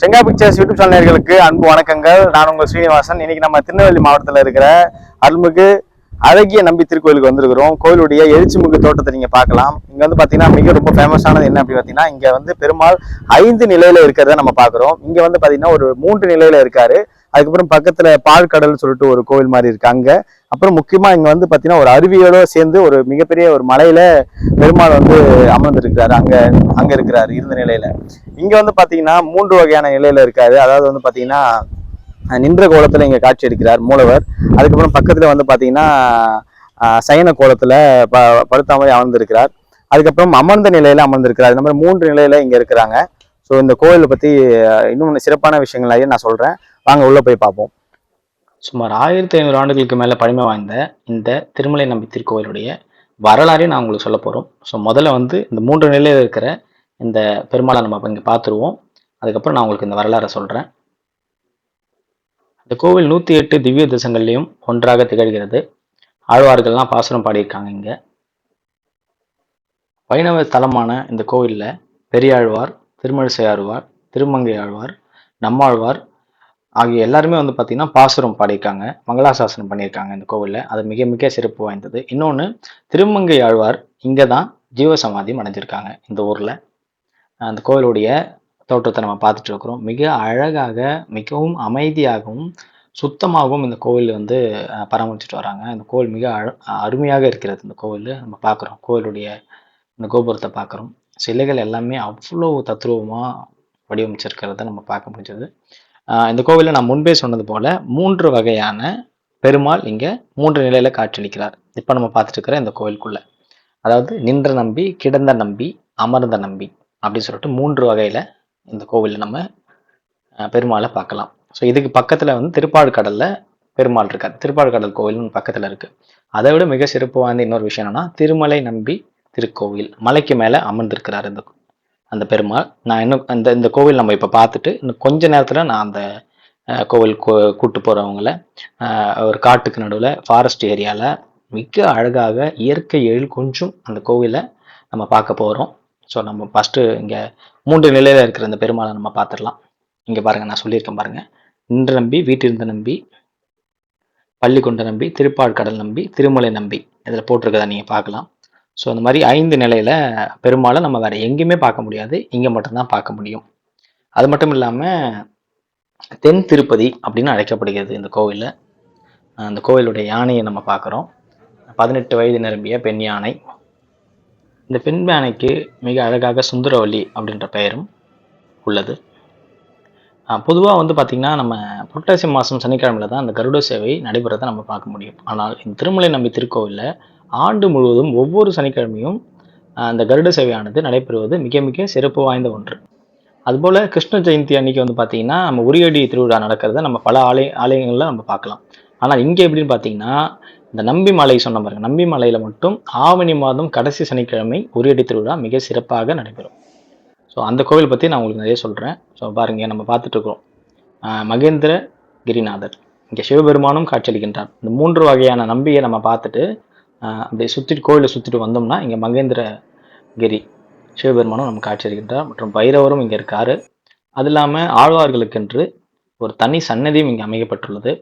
செங்கா pictures YouTube channel அன்பு வணக்கங்கள். நான் உங்கள் ஸ்ரீனிவாசன். இன்னைக்கு நம்ம திருநெல்வேலி மாவட்டத்தில் இருக்கிற அருள்மிகு அழகிய நம்பி திருக்கோயிலுக்கு வந்திருக்கிறோம். கோயிலுடைய எரிச்சிமுகு தோட்டத்தை நீங்கள் பார்க்கலாம். இங்கே வந்து பார்த்தீங்கன்னா மிக ரொம்ப ஃபேமஸானது என்ன அப்படி பார்த்தீங்கன்னா இங்கே வந்து பெருமாள் ஐந்து நிலையில் இருக்கிறத நம்ம பார்க்குறோம். இங்கே வந்து பார்த்தீங்கன்னா ஒரு மூன்று நிலையில் இருக்காரு. அதுக்கப்புறம் பக்கத்துல பால்கடல் சொல்லிட்டு ஒரு கோவில் மாதிரி இருக்கு அங்க. அப்புறம் முக்கியமா இங்க வந்து பாத்தீங்கன்னா ஒரு அருவியோட சேர்ந்து ஒரு மிகப்பெரிய ஒரு மலையில பெருமாள் வந்து அமர்ந்திருக்கிறாரு. அங்க அங்க இருக்கிறாரு இருந்த நிலையில. இங்க வந்து பாத்தீங்கன்னா மூன்று வகையான நிலையில இருக்காரு. அதாவது வந்து பாத்தீங்கன்னா நின்ற கோலத்துல இங்க காட்சி எடுக்கிறார் மூலவர். அதுக்கப்புறம் பக்கத்துல வந்து பாத்தீங்கன்னா சயன கோலத்துல ப படுத்த மாதிரி அமர்ந்திருக்கிறார். அதுக்கப்புறம் அமர்ந்த நிலையில அமர்ந்திருக்கிறார். இந்த மாதிரி மூன்று நிலையில இங்க இருக்கிறாங்க. ஸோ இந்த கோயிலை பத்தி இன்னும் சிறப்பான விஷயங்கள் நிறைய நான் சொல்றேன். வாங்க உள்ள போய் பார்ப்போம். சுமார் ஆயிரத்தி ஐநூறு ஆண்டுகளுக்கு மேலே பழமை வாய்ந்த இந்த திருமலை நம்பி திருக்கோயிலுடைய வரலாறே நான் உங்களுக்கு சொல்ல போகிறோம் ஸோ முதல்ல வந்து இந்த மூன்று நிலையில் இருக்கிற இந்த பெருமாளை நம்ம இங்கே பார்த்துருவோம். அதுக்கப்புறம் நான் உங்களுக்கு இந்த வரலாறை சொல்கிறேன் இந்த கோவில் நூற்றி எட்டு திவ்ய தேசங்கள்லையும் ஒன்றாக திகழ்கிறது. ஆழ்வார்கள்லாம் பாசுரம் பாடியிருக்காங்க இங்கே. வைணவ தலமான இந்த கோவிலில் பெரியாழ்வார் திருமழிசை ஆழ்வார் திருமங்கை ஆழ்வார் நம்மாழ்வார் ஆகிய எல்லாருமே வந்து பார்த்தீங்கன்னா பாசுரம் பாடியிருக்காங்க. மங்களாசாசனம் பண்ணியிருக்காங்க இந்த கோவிலில். அது மிக மிக சிறப்பு வாய்ந்தது. இன்னொன்று திருமங்கை ஆழ்வார் இங்கே தான் ஜீவசமாதியம் அடைஞ்சிருக்காங்க இந்த ஊரில். அந்த கோவிலுடைய தோற்றத்தை நம்ம பார்த்துட்டு இருக்கிறோம். மிக அழகாக மிகவும் அமைதியாகவும் சுத்தமாகவும் இந்த கோவில் வந்து பராமரிச்சுட்டு வராங்க. இந்த கோவில் மிக அழ அருமையாக இருக்கிறது இந்த கோவில் நம்ம பார்க்குறோம். கோவிலுடைய இந்த கோபுரத்தை பார்க்குறோம். சிலைகள் எல்லாமே அவ்வளோ தத்ரூபமாக வடிவமைச்சிருக்கிறத நம்ம பார்க்க முடிஞ்சது. இந்த கோவிலில் நான் முன்பே சொன்னது போல மூன்று வகையான பெருமாள் இங்கே மூன்று நிலையில காட்சியளிக்கிறார். இப்போ நம்ம பார்த்துட்டு இருக்கிற இந்த கோவிலுக்குள்ள. அதாவது நின்ற நம்பி கிடந்த நம்பி அமர்ந்த நம்பி அப்படின்னு சொல்லிட்டு மூன்று வகையில் இந்த கோவிலில் நம்ம பெருமாளை பார்க்கலாம். ஸோ இதுக்கு பக்கத்தில் வந்து திருப்பாடுகடல்ல பெருமாள் இருக்கார். திருப்பாடுகடல் கோவில் பக்கத்தில் இருக்குது அதை விட மிக சிறப்பு வாய்ந்த இன்னொரு விஷயம் என்னன்னா திருமலை நம்பி திருக்கோவில். மலைக்கு மேலே அமர்ந்திருக்கிறார் இந்த அந்த பெருமாள். நான் இன்னும் அந்த இந்த கோவில் நம்ம இப்போ பார்த்துட்டு இன்னும் கொஞ்ச நேரத்தில் நான் அந்த கோவில் கூட்டு போகிறவங்கள ஒரு காட்டுக்கு நடுவில் ஃபாரஸ்ட் ஏரியாவில் மிக அழகாக இயற்கை எழில் கொஞ்சம் அந்த கோவிலை நம்ம பார்க்க போகிறோம் ஸோ நம்ம ஃபஸ்ட்டு இங்கே மூன்று நிலையில் இருக்கிற அந்த பெருமாளை நம்ம பார்த்துடலாம். இங்கே பாருங்கள் நான் சொல்லியிருக்கேன் பாருங்கள் நின்று நம்பி வீட்டிருந்த நம்பி பள்ளிக்கொண்ட நம்பி திருப்பாழ்கடல் நம்பி திருமலை நம்பி. இதில் போட்டிருக்கதை நீங்கள் பார்க்கலாம். ஸோ அந்த மாதிரி ஐந்து நிலையில் பெரும்பாலும் நம்ம வேற எங்கேயுமே பார்க்க முடியாது. இங்கே மட்டும்தான் பார்க்க முடியும். அது மட்டும் இல்லாமல் தென் திருப்பதி அப்படின்னு அழைக்கப்படுகிறது இந்த கோவிலில். அந்த கோவிலுடைய யானையை நம்ம பார்க்குறோம். பதினெட்டு வயது நிரம்பிய பெண் யானை. இந்த பெண் யானைக்கு மிக அழகாக சுந்தரவல்லி அப்படின்ற பெயரும் உள்ளது. பொதுவாக வந்து பார்த்திங்கன்னா நம்ம புரட்டாசி மாதம் சனிக்கிழமையில் தான் அந்த கருட சேவை நடைபெறதை நம்ம பார்க்க முடியும். ஆனால் இந்த திருமலை நம்பி திருக்கோவிலில் ஆண்டு முழுவதும் ஒவ்வொரு சனிக்கிழமையும் அந்த கருட சேவையானது நடைபெறுவது மிக மிக சிறப்பு வாய்ந்த ஒன்று. அதுபோல் கிருஷ்ண ஜெயந்தி அன்னைக்கு வந்து பார்த்தீங்கன்னா நம்ம உரியடி திருவிழா நடக்கிறத நம்ம பல ஆலய ஆலயங்களில் நம்ம பார்க்கலாம். ஆனால் இங்கே எப்படின்னு பார்த்தீங்கன்னா இந்த நம்பி மலை சொன்ன பாருங்க. நம்பி மலையில் மட்டும் ஆவணி மாதம் கடைசி சனிக்கிழமை உரியடி திருவிழா மிக சிறப்பாக நடைபெறும். ஸோ அந்த கோவில் பற்றி நான் உங்களுக்கு நிறைய சொல்கிறேன் ஸோ பாருங்க நம்ம பார்த்துட்டு மகேந்திர கிரிநாதர். இங்கே சிவபெருமானும் காட்சியளிக்கின்றார். இந்த மூன்று வகையான நம்பியை நம்ம பார்த்துட்டு அப்படியே சுற்றிட்டு கோயிலை சுற்றிட்டு வந்தோம்னா இங்கே மகேந்திரகிரி சிவபெருமானும் நமக்கு காட்சி இருக்கின்றார் மற்றும் பைரவரும் இங்கே இருக்காரு. அது இல்லாமல் ஆழ்வார்களுக்கென்று ஒரு தனி சன்னதியும் இங்கே அமைக்கப்பட்டுள்ளது.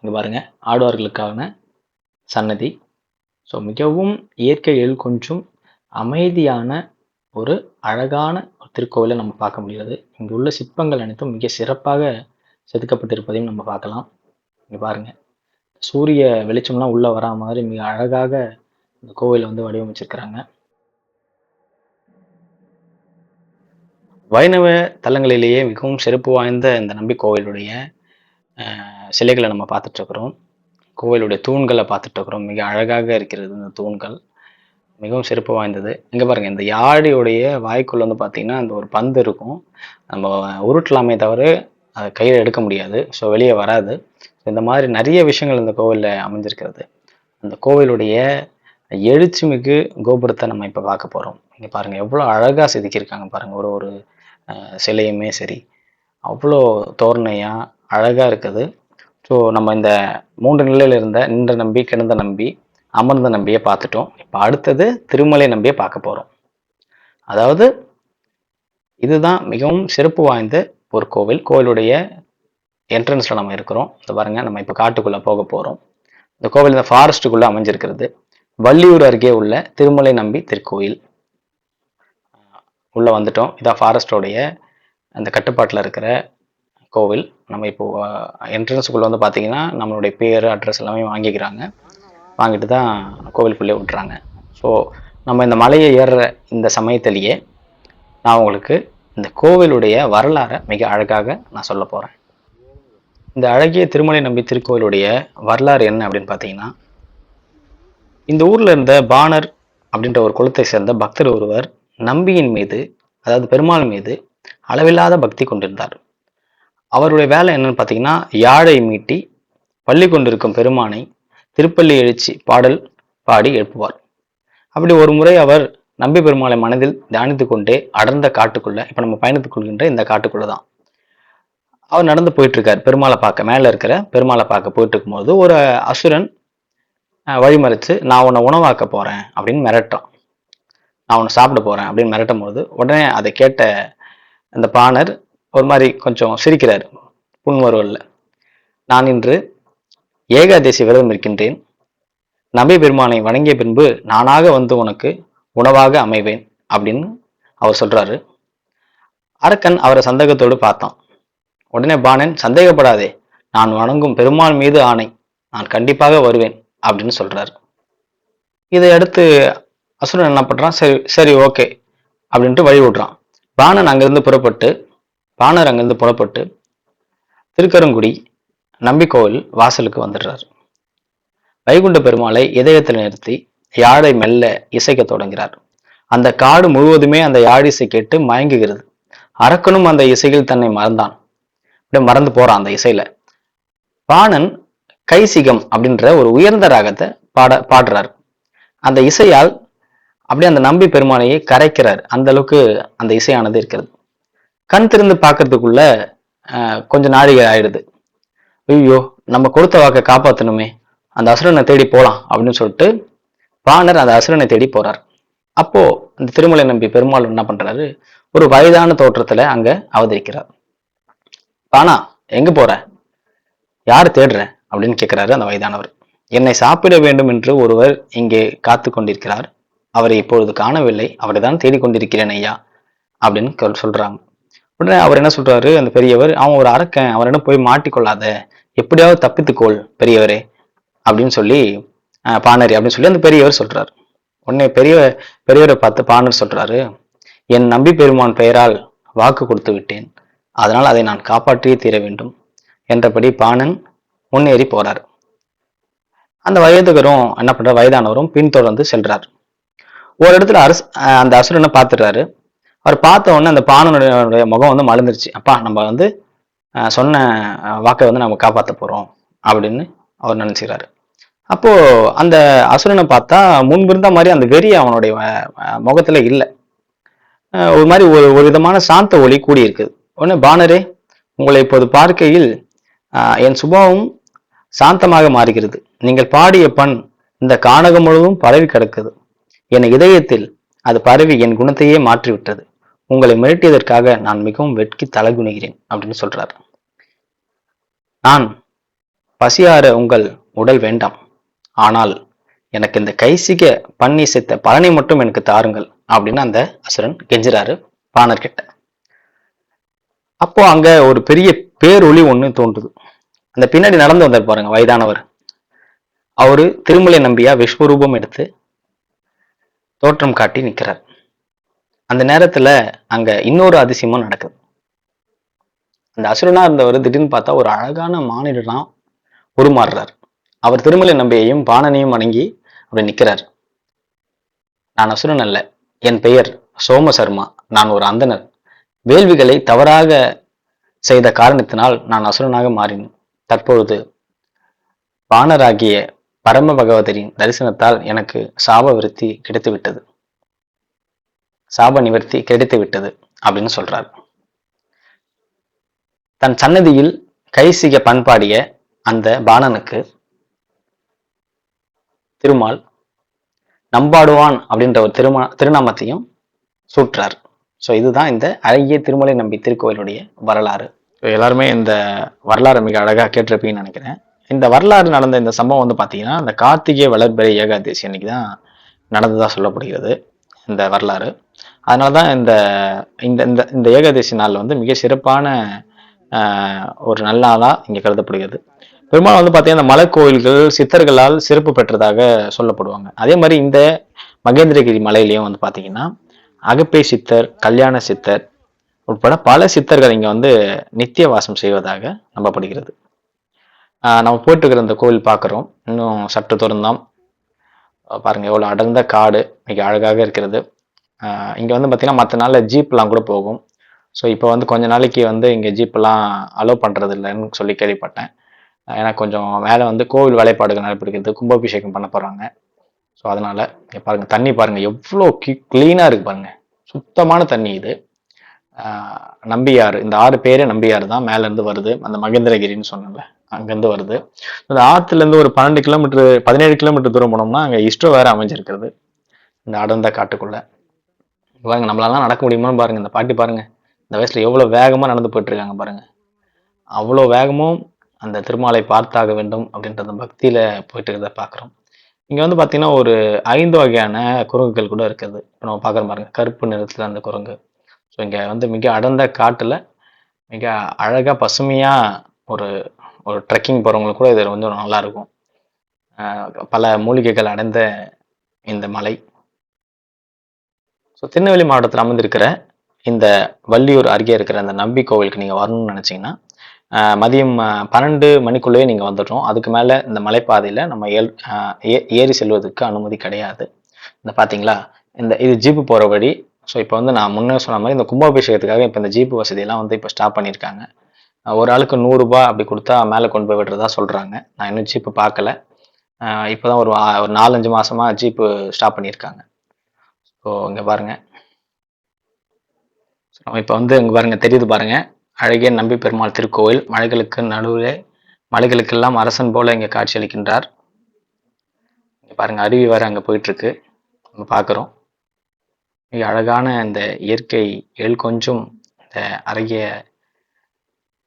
இங்கே பாருங்க ஆழ்வார்களுக்கான சன்னதி. ஸோ மிகவும் இயற்கை எழில் கொஞ்சம் அமைதியான ஒரு அழகான ஒரு திருக்கோவிலை நம்ம பார்க்க முடிகிறது. இங்கே உள்ள சிற்பங்கள் அனைத்தும் மிக சிறப்பாக செதுக்கப்பட்டிருப்பதையும் நம்ம பார்க்கலாம். இங்கே பாருங்கள் சூரிய வெளிச்சம்லாம் உள்ள வரா மாதிரி மிக அழகாக இந்த கோவிலை வந்து வடிவமைச்சிருக்கிறாங்க. வைணவ தலங்களிலேயே மிகவும் சிறப்பு வாய்ந்த இந்த நம்பி கோவிலுடைய சிலைகளை நம்ம பார்த்துட்டு இருக்கிறோம் கோவிலுடைய தூண்களை பார்த்துட்டு இருக்கிறோம் மிக அழகாக இருக்கிறது இந்த தூண்கள். மிகவும் சிறப்பு வாய்ந்தது. இங்கே பாருங்கள் இந்த யாழியுடைய வாய்க்குள்ள வந்து பார்த்தீங்கன்னா அந்த ஒரு பந்து இருக்கும். நம்ம உருட்டலாமே தவிர அதை கையில் எடுக்க முடியாது. ஸோ வெளியே வராது. இந்த மாதிரி நிறைய விஷயங்கள் இந்த கோவிலில் அமைஞ்சிருக்கிறது. அந்த கோவிலுடைய எழுச்சிமிகு கோபுரத்தை நம்ம இப்போ பார்க்க போகிறோம் இங்கே பாருங்கள் எவ்வளோ அழகாக செதுக்கியிருக்காங்க பாருங்கள் ஒரு ஒரு சிலையுமே சரி. அவ்வளோ தோரணையாக அழகாக இருக்குது. ஸோ நம்ம இந்த மூன்று நிலையில் இருந்த நின்ற நம்பி கிடந்த நம்பி அமர்ந்த நம்பியை பார்த்துட்டோம். இப்போ அடுத்தது திருமலை நம்பியை பார்க்க போகிறோம் அதாவது இதுதான் மிகவும் சிறப்பு வாய்ந்த ஒரு கோவில். கோவிலுடைய என்ட்ரன்ஸில் நம்ம இருக்கிறோம். இந்த பாருங்க நம்ம இப்போ காட்டுக்குள்ளே போக போகிறோம் இந்த கோவில் இந்த ஃபாரஸ்ட்டுக்குள்ளே அமைஞ்சிருக்கிறது. வள்ளியூர் அருகே உள்ள திருமலை நம்பி திருக்கோயில். உள்ளே வந்துட்டோம். இதான் ஃபாரஸ்டோடைய அந்த கட்டுப்பாட்டில் இருக்கிற கோவில். நம்ம இப்போ என்ட்ரன்ஸுக்குள்ளே வந்து பார்த்தீங்கன்னா நம்மளுடைய பேர் அட்ரஸ் எல்லாமே வாங்கிக்கிறாங்க. வாங்கிட்டு தான் கோவிலுக்குள்ளே விட்டுறாங்க. ஸோ நம்ம இந்த மலையை ஏறுற இந்த சமயத்திலேயே நான் உங்களுக்கு இந்த கோவிலுடைய வரலாறை மிக அழகாக நான் சொல்ல போகிறேன் இந்த அழகிய திருமலை நம்பி திருக்கோவிலுடைய வரலாறு என்ன அப்படின்னு பார்த்தீங்கன்னா இந்த ஊரில் இருந்த பாணர் அப்படின்ற ஒரு குலத்தை சேர்ந்த பக்தர் ஒருவர் நம்பியின் மீது அதாவது பெருமாள் மீது அளவில்லாத பக்தி கொண்டிருந்தார். அவருடைய வேலை என்னன்னு பார்த்தீங்கன்னா யாழை மீட்டி பள்ளி கொண்டிருக்கும் பெருமானை திருப்பள்ளி எழுச்சி பாடல் பாடி எழுப்புவார். அப்படி ஒரு முறை அவர் நம்பி பெருமாளை மனதில் தியானித்து கொண்டே அடர்ந்த காட்டுக்குள்ள இப்போ நம்ம பயணித்துக் கொள்கின்ற இந்த காட்டுக்குள்ள தான். அவர் நடந்து போயிட்டு இருக்காரு பெருமாளை பார்க்க. மேலே இருக்கிற பெருமாளை பார்க்க போயிட்டு இருக்கும்போது ஒரு அசுரன் வழிமறைச்சு நான் உன்னை உணவாக்க போறேன் அப்படின்னு மிரட்டான் நான் உன்னை சாப்பிட போறேன் அப்படின்னு மிரட்டும் போது உடனே அதை கேட்ட அந்த பாணர் ஒரு மாதிரி கொஞ்சம் சிரிக்கிறார் புன்வருவல்ல. நான் இன்று ஏகாதேசி விரதம் இருக்கின்றேன். நம்பி பெருமானை வணங்கிய பின்பு நானாக வந்து உனக்கு உணவாக அமைவேன் அப்படின்னு அவர் சொல்றாரு. அரக்கன் அவரை சந்தேகத்தோடு பார்த்தான். உடனே பாணன் சந்தேகப்படாதே நான் வணங்கும் பெருமாள் மீது ஆணை. நான் கண்டிப்பாக வருவேன் அப்படின்னு சொல்றாரு. இதை அடுத்து அசுரன் என்ன பண்றான்? சரி சரி ஓகே அப்படின்ட்டு வழி விடுறான் பாணன் அங்கிருந்து புறப்பட்டு பாணர் அங்கிருந்து புறப்பட்டு திருக்கருங்குடி நம்பிக்கோவில் வாசலுக்கு வந்துடுறாரு. வைகுண்ட பெருமாளை இதயத்தில் நிறுத்தி யாழை மெல்ல இசைக்க தொடங்கிறார். அந்த காடு முழுவதுமே அந்த யாழிசை இசை கேட்டு மயங்குகிறது. அரக்கனும் அந்த இசையில் தன்னை மறந்தான். அப்படியே மறந்து போறான் அந்த இசையில. பாணன் கைசிகம் அப்படின்ற ஒரு உயர்ந்த ராகத்தை பாட பாடுறார். அந்த இசையால் அப்படியே அந்த நம்பி பெருமானையை கரைக்கிறார். அந்த அளவுக்கு அந்த இசையானது இருக்கிறது. கண் திறந்து பார்க்கறதுக்குள்ள கொஞ்சம் கொஞ்ச நாழிகை ஆயிடுது. ஐயோ நம்ம கொடுத்த வாக்கை காப்பாற்றணுமே அந்த அசுரனை தேடி போகலாம் அப்படின்னு சொல்லிட்டு பாணர் அந்த அசுரனை தேடி போறார். அப்போ அந்த திருமலை நம்பி பெருமாள் என்ன பண்றாரு? ஒரு வயதான தோற்றத்துல அங்க அவதரிக்கிறார். பானா எங்க போற? யார் தேடுற? அப்படின்னு கேட்கிறாரு அந்த வயதானவர். என்னை சாப்பிட வேண்டும் என்று ஒருவர் இங்கே காத்து கொண்டிருக்கிறார். அவரை இப்பொழுது காணவில்லை. அவரை தான் தேடிக்கொண்டிருக்கிறேன் ஐயா அப்படின்னு சொல்- சொல்றாங்க. உடனே அவர் என்ன சொல்றாரு? அந்த பெரியவர் அவன் ஒரு அரக்கன். அவரிடம் போய் மாட்டிக்கொள்ளாத. எப்படியாவது தப்பித்துக்கோள் பெரியவரே அப்படின்னு சொல்லி பாணரி அப்படின்னு சொல்லி அந்த பெரியவர் சொல்றாரு. உடனே பெரிய பெரியவரை பார்த்து பாணர் சொல்றாரு என் நம்பி பெருமான் பெயரால் வாக்கு கொடுத்து விட்டேன். அதனால் அதை நான் காப்பாற்றியே தீர வேண்டும். என்றபடி பாணன் முன்னேறி போறார். அந்த வயதுகரும் என்ன பண்ற வயதானவரும் பின்தொடர்ந்து செல்றார் ஒரு இடத்துல அரசு அந்த அசுரனை பார்த்துடுறாரு. அவர் பார்த்த உடனே அந்த பாணனுடைய முகம் வந்து மலர்ந்துருச்சு. அப்பா நம்ம வந்து சொன்ன வாக்கை வந்து நம்ம காப்பாற்ற போறோம். அப்படின்னு அவர் நினைச்சுக்கிறாரு. அப்போ அந்த அசுரனை பார்த்தா முன்பு இருந்த மாதிரி அந்த வெறி அவனுடைய முகத்துல இல்லை. ஒரு மாதிரி ஒரு ஒரு விதமான சாந்த ஒளி கூடி இருக்குது உடனே பானரே உங்களை இப்போது பார்க்கையில் என் சுபாவம் சாந்தமாக மாறுகிறது. நீங்கள் பாடிய பண் இந்த கானகம் முழுவதும் பரவி கிடக்குது. என் இதயத்தில் அது பரவி என் குணத்தையே மாற்றிவிட்டது. உங்களை மிரட்டியதற்காக நான் மிகவும் வெட்கி தலைகுனிகிறேன் அப்படின்னு சொல்றார். நான் பசியார உங்கள் உடல் வேண்டாம். ஆனால் எனக்கு இந்த கைசிக பண்ணி செத்த பலனை மட்டும் எனக்கு தாருங்கள் அப்படின்னு அந்த அசுரன் கெஞ்சுறாரு பாணர் கிட்ட அப்போ அங்க ஒரு பெரிய பேரொளி ஒண்ணு தோன்றுது. அந்த பின்னாடி நடந்து வந்தார் பாருங்க வயதானவர். அவரு திருமலை நம்பியா விஸ்வரூபம் எடுத்து தோற்றம் காட்டி நிற்கிறார் அந்த நேரத்துல அங்க இன்னொரு அதிசயமும் நடக்குது. அந்த அசுரனா இருந்தவர் திடீர்னு பார்த்தா ஒரு அழகான மானிடனா உருமாறுறார். அவர் திருமலை நம்பியையும் பாணனையும் வணங்கி அப்படி நிக்கிறார் நான் அசுரன் அல்ல என் பெயர் சோமசர்மா நான் ஒரு அந்தனர் வேள்விகளை தவறாக செய்த காரணத்தினால் நான் அசுரனாக மாறினேன். தற்பொழுது பாணராகிய பரம பகவதரின் தரிசனத்தால் எனக்கு சாப விருத்தி கிடைத்து விட்டது சாப நிவர்த்தி கிடைத்து விட்டது அப்படின்னு சொல்றார். தன் சன்னதியில் கைசிக பண்பாடிய அந்த பாணனுக்கு திருமால் நம்பாடுவான் அப்படின்ற ஒரு திருமா திருநாமத்தையும் சூற்றார். ஸோ இதுதான் இந்த அழகிய திருமலை நம்பி திருக்கோயிலுடைய வரலாறு. எல்லாருமே இந்த வரலாறு மிக அழகாக கேட்டிருப்பீங்கன்னு நினைக்கிறேன். இந்த வரலாறு நடந்த இந்த சம்பவம் வந்து பார்த்தீங்கன்னா இந்த கார்த்திகை வளர்பிறை ஏகாதசி அன்னைக்கு தான் நடந்ததாக சொல்லப்படுகிறது இந்த வரலாறு. அதனால தான் இந்த இந்த இந்த இந்த ஏகாதசி நாள் வந்து மிக சிறப்பான ஒரு நல்ல நாளாக இங்கே கருதப்படுகிறது. பெரும்பாலும் வந்து பார்த்தீங்கன்னா இந்த மலை கோயில்கள் சித்தர்களால் சிறப்பு பெற்றதாக சொல்லப்படுவாங்க. அதே மாதிரி இந்த மகேந்திரகிரி மலையிலையும் வந்து பார்த்தீங்கன்னா அகப்பே சித்தர் கல்யாண சித்தர் உட்பட பல சித்தர்கள் இங்கே வந்து நித்திய வாசம் செய்வதாக நம்பப்படுகிறது. நம்ம போயிட்டு இருக்கிற இந்த கோவில் பார்க்குறோம் இன்னும் சற்று தூரம்தான். பாருங்கள் எவ்வளோ அடர்ந்த காடு மிக அழகாக இருக்கிறது. இங்கே வந்து பார்த்திங்கன்னா மற்ற நாளில் ஜீப்லாம் கூட போகும். ஸோ இப்போ வந்து கொஞ்ச நாளைக்கு வந்து இங்கே ஜீப்பெல்லாம் அலோவ் பண்ணுறது இல்லைன்னு சொல்லி கேள்விப்பட்டேன். ஆஹ் ஏன்னா கொஞ்சம் மேலே வந்து கோவில் வேலைப்பாடுகள் நடைபெறுகிறது கும்பாபிஷேகம் பண்ண போகிறாங்க ஸோ அதனால் இங்க பாருங்க தண்ணி பாருங்கள் எவ்வளோ க்ளீனாக இருக்குது பாருங்கள் சுத்தமான தண்ணி இது. நம்பியாறு. இந்த ஆறு பேரே நம்பியாறு தான். மேலேருந்து வருது. அந்த மகேந்திரகிரின்னு சொன்னேன்ல அங்கேருந்து வருது. இந்த ஆற்றுலேருந்து ஒரு பன்னெண்டு கிலோமீட்டர் பதினேழு கிலோமீட்டர் தூரம் போனோம்னா அங்கே இஷ்டம் வேறு அமைஞ்சிருக்கிறது. இந்த அடர்ந்த காட்டுக்குள்ளே. இங்க பாருங்க நம்மளால நடக்க முடியுமான்னு பாருங்கள் இந்த பாட்டி பாருங்க. இந்த வயசில் எவ்வளோ வேகமாக நடந்து போயிட்டுருக்காங்க பாருங்கள் அவ்வளோ வேகமும் அந்த திருமாலை பார்த்தாக வேண்டும் அப்படின்றத பக்தியில் போயிட்டு இருக்கிறத பார்க்குறோம். இங்கே வந்து பார்த்திங்கன்னா ஒரு ஐந்து வகையான குரங்குகள் கூட இருக்குது. இப்போ நம்ம பார்க்குற பாருங்க கருப்பு நிறத்தில் அந்த குரங்கு. ஸோ இங்கே வந்து மிக அடர்ந்த காட்டில் மிக அழகாக பசுமையாக ஒரு ஒரு ட்ரெக்கிங் போகிறவங்களுக்கு கூட இது வந்து நல்லாயிருக்கும். பல மூலிகைகள் அடைந்த இந்த மலை. ஸோ திருநெல்வேலி மாவட்டத்தில் அமைந்திருக்கிற இந்த வள்ளியூர் அருகே இருக்கிற அந்த நம்பி கோவிலுக்கு நீங்கள் வரணும்னு நினச்சிங்கன்னா மதியம் பன்னெண்டு மணிக்குள்ளேயே நீங்கள் வந்துட்டோம் அதுக்கு மேலே இந்த மலைப்பாதையில் நம்ம ஏல் ஏ ஏறி செல்வதற்கு அனுமதி கிடையாது. இந்த பார்த்தீங்களா இந்த இது ஜீப்பு போகிற வழி. ஸோ இப்போ வந்து நான் முன்னே சொன்ன மாதிரி இந்த கும்பாபிஷேகத்துக்காக இப்போ இந்த ஜீப்பு வசதியெல்லாம் வந்து இப்போ ஸ்டாப் பண்ணியிருக்காங்க. ஒரு ஆளுக்கு நூறுரூபா அப்படி கொடுத்தா மேலே கொண்டு போய் விடுறதா சொல்கிறாங்க நான் இன்னும் ஜீப்பு பார்க்கல இப்போ தான் ஒரு ஒரு நாலஞ்சு மாதமாக ஜீப்பு ஸ்டாப் பண்ணியிருக்காங்க. ஸோ இங்கே பாருங்க. இப்போ வந்து இங்கே பாருங்கள் தெரியுது பாருங்கள் அழகிய நம்பி பெருமாள் திருக்கோவில். மலைகளுக்கு நடுவே மலைகளுக்கெல்லாம் அரசன் போல இங்கே காட்சியளிக்கின்றார். இங்கே பாருங்க அருவி வேற அங்கே போயிட்டுருக்கு. நம்ம பார்க்குறோம். மிக அழகான இந்த இயற்கை எல் கொஞ்சம் இந்த அழகிய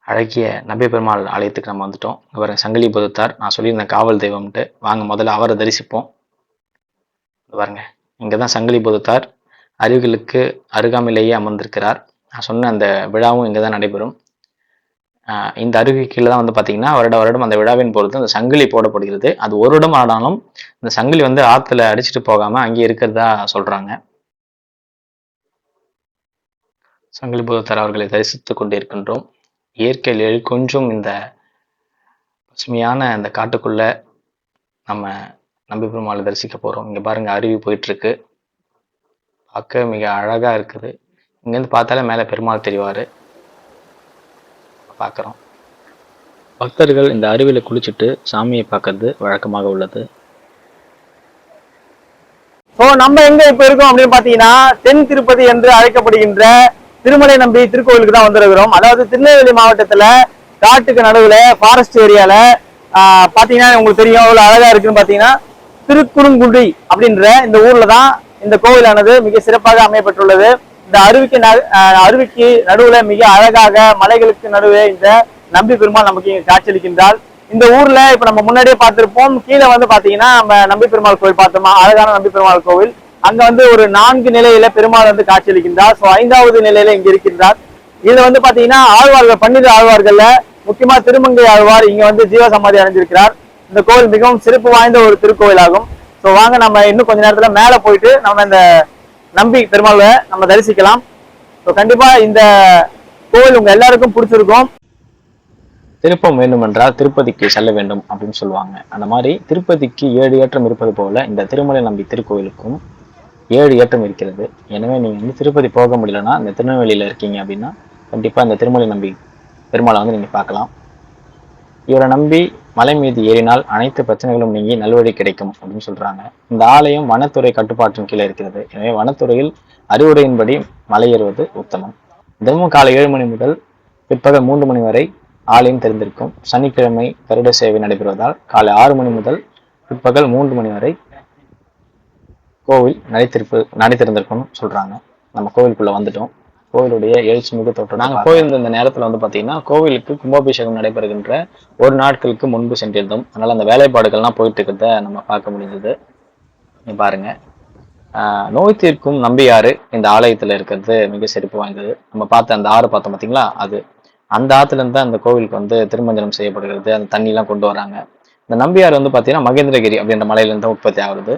அழகிய நம்பி பெருமாள் ஆலயத்துக்கு நம்ம வந்துட்டோம். இங்க பாருங்க சங்கிலி புதுத்தார் நான் சொல்லியிருந்தேன் காவல் தெய்வம்ட்டு. வாங்க முதல்ல அவரை தரிசிப்போம். பாருங்க இங்கே தான் சங்கிலி புதுத்தார். அருவிகளுக்கு அருகாமையிலேயே அமர்ந்திருக்கிறார். நான் சொன்ன அந்த விழாவும் இங்கே தான் நடைபெறும். இந்த அருகே கீழே தான் வந்து பார்த்தீங்கன்னா வருட வருடம் அந்த விழாவின் பொறுத்து அந்த சங்கிலி போடப்படுகிறது. அது ஒரு இடம் ஆனாலும் இந்த சங்கிலி வந்து ஆற்றுல அடிச்சுட்டு போகாமல் அங்கே இருக்கிறதா சொல்கிறாங்க சங்கிலி புதத்தர் அவர்களை தரிசித்துக் கொண்டிருக்கின்றோம். இயற்கையில் கொஞ்சம் இந்த பசுமையான அந்த காட்டுக்குள்ள நம்ம நம்பி பெருமாளை தரிசிக்க போகிறோம் இங்கே பாருங்கள் அருவி போயிட்டுருக்கு பார்க்க மிக அழகாக இருக்குது. இங்கேருந்து பார்த்தாலே மேலே பெருமாள் தெரிவாரு. பார்க்குறோம். பக்தர்கள் இந்த அருவியில குளிச்சுட்டு சாமியை பார்க்கறது வழக்கமாக உள்ளது. ஸோ நம்ம எங்க இப்ப இருக்கோம் அப்படின்னு பாத்தீங்கன்னா தென் திருப்பதி என்று அழைக்கப்படுகின்ற திருமலை நம்பி திருக்கோவிலுக்கு தான் வந்திருக்கிறோம். அதாவது திருநெல்வேலி மாவட்டத்துல காட்டுக்கு நடுவுல ஃபாரஸ்ட் ஏரியால ஆஹ், பாத்தீங்கன்னா உங்களுக்கு தெரியும் எவ்வளவு அழகா இருக்குன்னு பாத்தீங்கன்னா திருக்குறுங்குடி அப்படின்ற இந்த ஊர்ல தான் இந்த கோவிலானது மிக சிறப்பாக அமையப்பட்டுள்ளது இந்த அருவிக்கு ந- அருவிக்கு நடுவுல மிக அழகாக மலைகளுக்கு நடுவே இந்த நம்பி பெருமாள் நமக்கு இங்க காட்சியளிக்கின்றால் இந்த ஊர்ல இப்ப நம்ம முன்னாடியே பார்த்திருப்போம். கீழே வந்து பாத்தீங்கன்னா நம்ம நம்பி பெருமாள் கோவில் பார்த்தோமா? அழகான நம்பி பெருமாள் கோவில். அங்க வந்து ஒரு நான்கு நிலையில பெருமாள் வந்து காட்சியளிக்கின்றார். சோ ஐந்தாவது நிலையில இங்க இருக்கின்றார். இதுல வந்து பாத்தீங்கன்னா ஆழ்வார்கள் பன்னிரு ஆழ்வார்கள்ல முக்கியமா திருமங்கை ஆழ்வார் இங்க வந்து ஜீவசமாதி அடைஞ்சிருக்கிறார் இந்த கோவில் மிகவும் சிறப்பு வாய்ந்த ஒரு திருக்கோவிலாகும். சோ வாங்க நம்ம இன்னும் கொஞ்ச நேரத்துல மேல போயிட்டு நம்ம இந்த நம்பி பெருமாளை நம்ம தரிசிக்கலாம். ஸோ கண்டிப்பா இந்த கோவில் உங்க எல்லாருக்கும் பிடிச்சிருக்கும். திருப்பம் வேண்டுமென்றால் திருப்பதிக்கு செல்ல வேண்டும் அப்படின்னு சொல்லுவாங்க. அந்த மாதிரி திருப்பதிக்கு ஏழு ஏற்றம் இருப்பது போல இந்த திருமலை நம்பி திருக்கோயிலுக்கும் ஏழு ஏற்றம் இருக்கிறது. எனவே நீங்க வந்து திருப்பதி போக முடியலன்னா இந்த திருநெல்வேலியில இருக்கீங்க அப்படின்னா கண்டிப்பா இந்த திருமலை நம்பி பெருமாளை வந்து நீங்க பார்க்கலாம். இவரை நம்பி மலை மீது ஏறினால் அனைத்து பிரச்சனைகளும் நீங்கி நல்வழி கிடைக்கும் அப்படின்னு சொல்றாங்க. இந்த ஆலயம் வனத்துறை கட்டுப்பாட்டின் கீழே இருக்கிறது. எனவே வனத்துறையில் அறிவுரையின்படி மலையேறுவது உத்தமம். தினமும் காலை ஏழு மணி முதல் பிற்பகல் மூன்று மணி வரை ஆலயம் தெரிந்திருக்கும் சனிக்கிழமை கருட சேவை நடைபெறுவதால் காலை ஆறு மணி முதல் பிற்பகல் மூன்று மணி வரை கோவில் நடைத்திருப்பு திறப்பு நடை திறந்திருக்கும்னு சொல்றாங்க. நம்ம கோவிலுக்குள்ள வந்துட்டோம். கோவிலுடைய எழுச்சிமிகு தோற்றம் நாங்கள் போயிருந்த இந்த நேரத்தில் வந்து பார்த்தீங்கன்னா கோவிலுக்கு கும்பாபிஷேகம் நடைபெறுகின்ற ஒரு நாட்களுக்கு முன்பு சென்றிருந்தோம். அதனால் அந்த வேலைப்பாடுகள்லாம் போயிட்டு இருக்கிறத நம்ம பார்க்க முடிஞ்சது நீ பாருங்க. நோய் தீர்க்கும் நம்பியாறு இந்த ஆலயத்தில் இருக்கிறது மிக சிறப்பு வாய்ந்தது. நம்ம பார்த்த அந்த ஆறு பார்த்தோம் பார்த்தீங்களா அது. அந்த ஆற்றுலேருந்து தான் அந்த கோவிலுக்கு வந்து திருமஞ்சனம் செய்யப்படுகிறது. அந்த தண்ணிலாம் கொண்டு வராங்க. இந்த நம்பியார் வந்து பார்த்தீங்கன்னா மகேந்திரகிரி அப்படின்ற மலையிலேருந்து தான் உற்பத்தி ஆகுது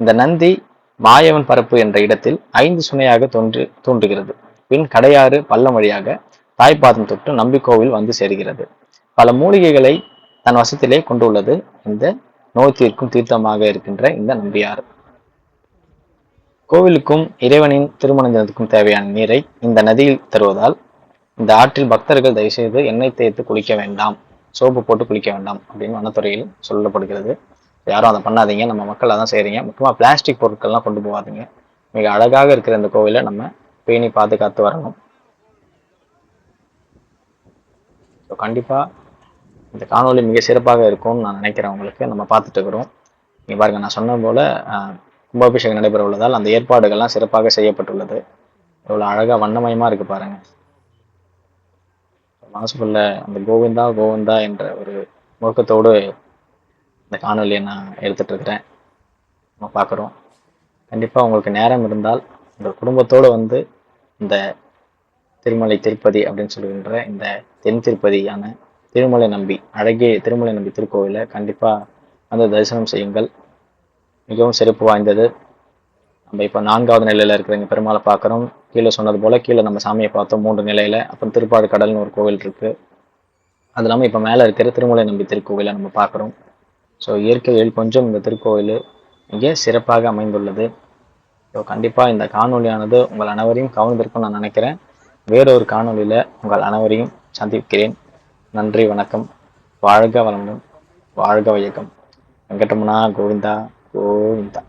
இந்த நந்தி மாயவன் பரப்பு என்ற இடத்தில் ஐந்து சுனையாக தோன்று தோன்றுகிறது. பின் கடையாறு பள்ளம் வழியாக தாய்ப்பாதம் தொட்டு நம்பி கோவில் வந்து சேர்கிறது. பல மூலிகைகளை தன் வசத்திலே கொண்டுள்ளது. இந்த நோய் தீர்க்கும் தீர்த்தமாக இருக்கின்ற இந்த நம்பியாறு. கோவிலுக்கும் இறைவனின் திருமணத்திற்கும் தேவையான நீரை இந்த நதியில் தருவதால் இந்த ஆற்றில் பக்தர்கள் தயவுசெய்து எண்ணெய் தேய்த்து குளிக்க வேண்டாம். சோப்பு போட்டு குளிக்க வேண்டாம் அப்படின்னு வனத்துறையில் சொல்லப்படுகிறது. யாரும் அதை பண்ணாதீங்க. நம்ம மக்கள் அதான் செய்கிறீங்க முக்கியமாக பிளாஸ்டிக் பொருட்கள்லாம் கொண்டு போகாதீங்க. மிக அழகாக இருக்கிற இந்த கோவிலை நம்ம பேணி பாதுகாத்து வரணும். ஸோ கண்டிப்பாக இந்த காணொளி மிக சிறப்பாக இருக்கும்னு நான் நினைக்கிறேன் உங்களுக்கு. நம்ம பார்த்துட்டு இருக்கிறோம். நீங்கள் பாருங்க நான் சொன்ன போல் கும்பாபிஷேகம் நடைபெற உள்ளதால் அந்த ஏற்பாடுகள்லாம் சிறப்பாக செய்யப்பட்டுள்ளது. எவ்வளோ அழகாக வண்ணமயமாக இருக்குது பாருங்கள் மனசுக்குள்ள அந்த கோவிந்தா கோவிந்தா என்ற ஒரு முழக்கத்தோடு இந்த காணொலியை நான் எடுத்துகிட்ருக்கிறேன் நம்ம பார்க்குறோம். கண்டிப்பாக உங்களுக்கு நேரம் இருந்தால் உங்கள் குடும்பத்தோடு வந்து இந்த திருமலை திருப்பதி அப்படின்னு சொல்கின்ற இந்த தென் திருப்பதியான திருமலை நம்பி அழகிய திருமலை நம்பி திருக்கோவிலை கண்டிப்பாக வந்து தரிசனம் செய்யுங்கள். மிகவும் சிறப்பு வாய்ந்தது. நம்ம இப்போ நான்காவது நிலையில் இருக்கிறவங்க பெருமாளை பார்க்குறோம். கீழே சொன்னது போல் கீழே நம்ம சாமியை பார்த்தோம் மூன்று நிலையில். அப்புறம் திருப்பாடு கடல்னு ஒரு கோவில் இருக்குது அது இல்லாமல் இப்போ மேலே இருக்கிற திருமலை நம்பி திருக்கோவிலை நம்ம பார்க்குறோம். ஸோ இயற்கையில் கொஞ்சம் இந்த திருக்கோவில் மிக சிறப்பாக அமைந்துள்ளது. ஸோ கண்டிப்பாக இந்த காணொலியானது உங்கள் அனைவரையும் கவர்ந்திருக்கும் நான் நினைக்கிறேன். வேறொரு காணொலியில் உங்கள் அனைவரையும் சந்திக்கிறேன். நன்றி வணக்கம். வாழ்க வளமுடன். வாழ்க வையகம். வெங்கடமுனா கோவிந்தா கோவிந்தா.